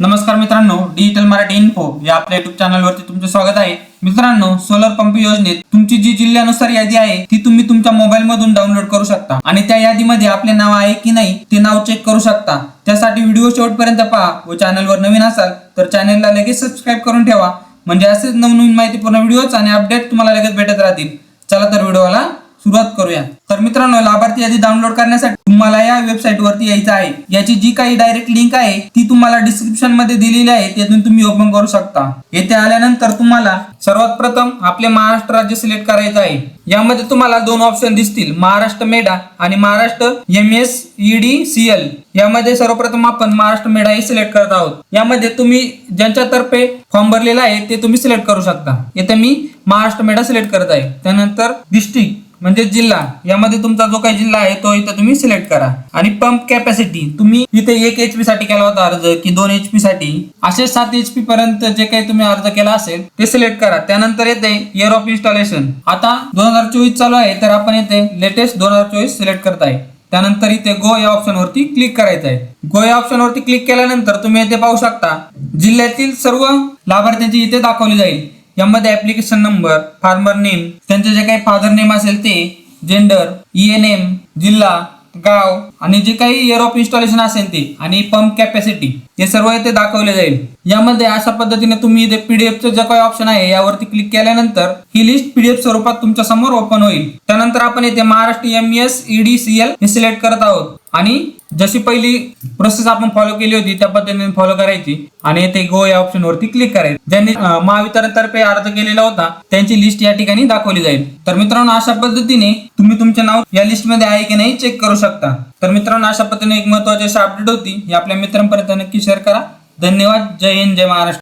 नमस्कार मित्रांनो digital Marathi info या आपल्या युट्यूब चॅनलवरती तुमचं स्वागत आहे. मित्रांनो सोलर पंप योजनेत तुमची जी जिल्ह्यानुसार यादी आहे ती तुम्ही तुमच्या मोबाईल मधून डाउनलोड करू शकता. आणि त्या यादीमध्ये आपले नाव आहे की नाही ते नाव चेक करू शकता. त्यासाठी व्हिडिओ शेवटपर्यंत पहा. व चॅनलवर नवीन असाल तर चॅनलला लगेच सबस्क्राईब करून ठेवा. म्हणजे असेच नवनवीन माहितीपूर्ण व्हिडिओज आणि अपडेट तुम्हाला लगेच भेटत राहतील. चला तर व्हिडिओला सुरुवात करूया. तर मित्रांनो लाभार्थी यादी डाउनलोड करण्यासाठी तुम्हाला या वेबसाईट वरती यायचं आहे. याची जी काही डायरेक्ट लिंक आहे ती तुम्हाला डिस्क्रिप्शनमध्ये दिलेली आहे. त्यातून तुम्ही ओपन करू शकता. येथे आल्यानंतर तुम्हाला सर्वात प्रथम आपले महाराष्ट्र राज्य सिलेक्ट करायचं आहे. यामध्ये तुम्हाला दोन ऑप्शन दिसतील. महाराष्ट्र मेडा आणि Maharashtra M S E D C L यामध्ये सर्वप्रथम आपण महाराष्ट्र मेडा हे सिलेक्ट करत आहोत. यामध्ये तुम्ही ज्यांच्यातर्फे फॉर्म भरलेला आहे ते तुम्ही सिलेक्ट करू शकता. येथे मी महाराष्ट्र मेडा सिलेक्ट करत आहे. त्यानंतर डिस्ट्रिक्ट म्हणजे जिल्हा यामध्ये तुमचा जो काही जिल्हा आहे तो इथे तुम्ही सिलेक्ट करा. आणि पंप कॅपॅसिटी तुम्ही इथे एक एचपी साठी केला होता अर्ज की दोन एचपी साठी. असे सात एचपी पर्यंत जे काही तुम्ही अर्ज केला असेल ते सिलेक्ट करा. त्यानंतर येते इयर ऑफ इन्स्टॉलेशन आता दोन हजार चोवीस चालू आहे तर आपण येथे लेटेस्ट दोन हजार चोवीस सिलेक्ट करत आहे. त्यानंतर इथे गो या ऑप्शन वरती क्लिक करायचं आहे. गो या ऑप्शन वरती क्लिक केल्यानंतर तुम्ही इथे पाहू शकता जिल्ह्यातील सर्व लाभार्थ्यांची इथे दाखवली जाईल. यामध्ये ऍप्लिकेशन नंबर फार्मर नेम त्यांचे जे काही फादर नेम असेल ते जेंडर ई एन एम जिल्हा गाव आणि जे काही एअर ऑफ इन्स्टॉलेशन असेल ते आणि पंप कॅपॅसिटी हे सर्व इथे दाखवले जाईल. यामध्ये अशा पद्धतीने तुम्ही इथे पीडीएफचं जे काही ऑप्शन आहे यावरती क्लिक केल्यानंतर ही लिस्ट पीडीएफ स्वरूपात तुमच्यासमोर ओपन होईल. त्यानंतर आपण इथे Maharashtra M S E D C L हे सिलेक्ट करत आहोत. आणि जशी पहिली प्रोसेस आपण फॉलो केली होती त्या पद्धतीने फॉलो करायची. आणि ते गो या ऑप्शन वरती क्लिक करायचं. ज्यांनी महावितरण महावितरणतर्फे अर्ज केलेला होता त्यांची लिस्ट या ठिकाणी दाखवली जाईल. तर मित्रांनो अशा पद्धतीने तुम्ही तुमचे नाव या लिस्टमध्ये आहे की नाही चेक करू शकता. तर मित्रांनो अशा पद्धतीने एक महत्वाची अशी अपडेट होती. ही आपल्या मित्रांपर्यंत नक्की शेअर करा. धन्यवाद. जय हिंद जय महाराष्ट्र.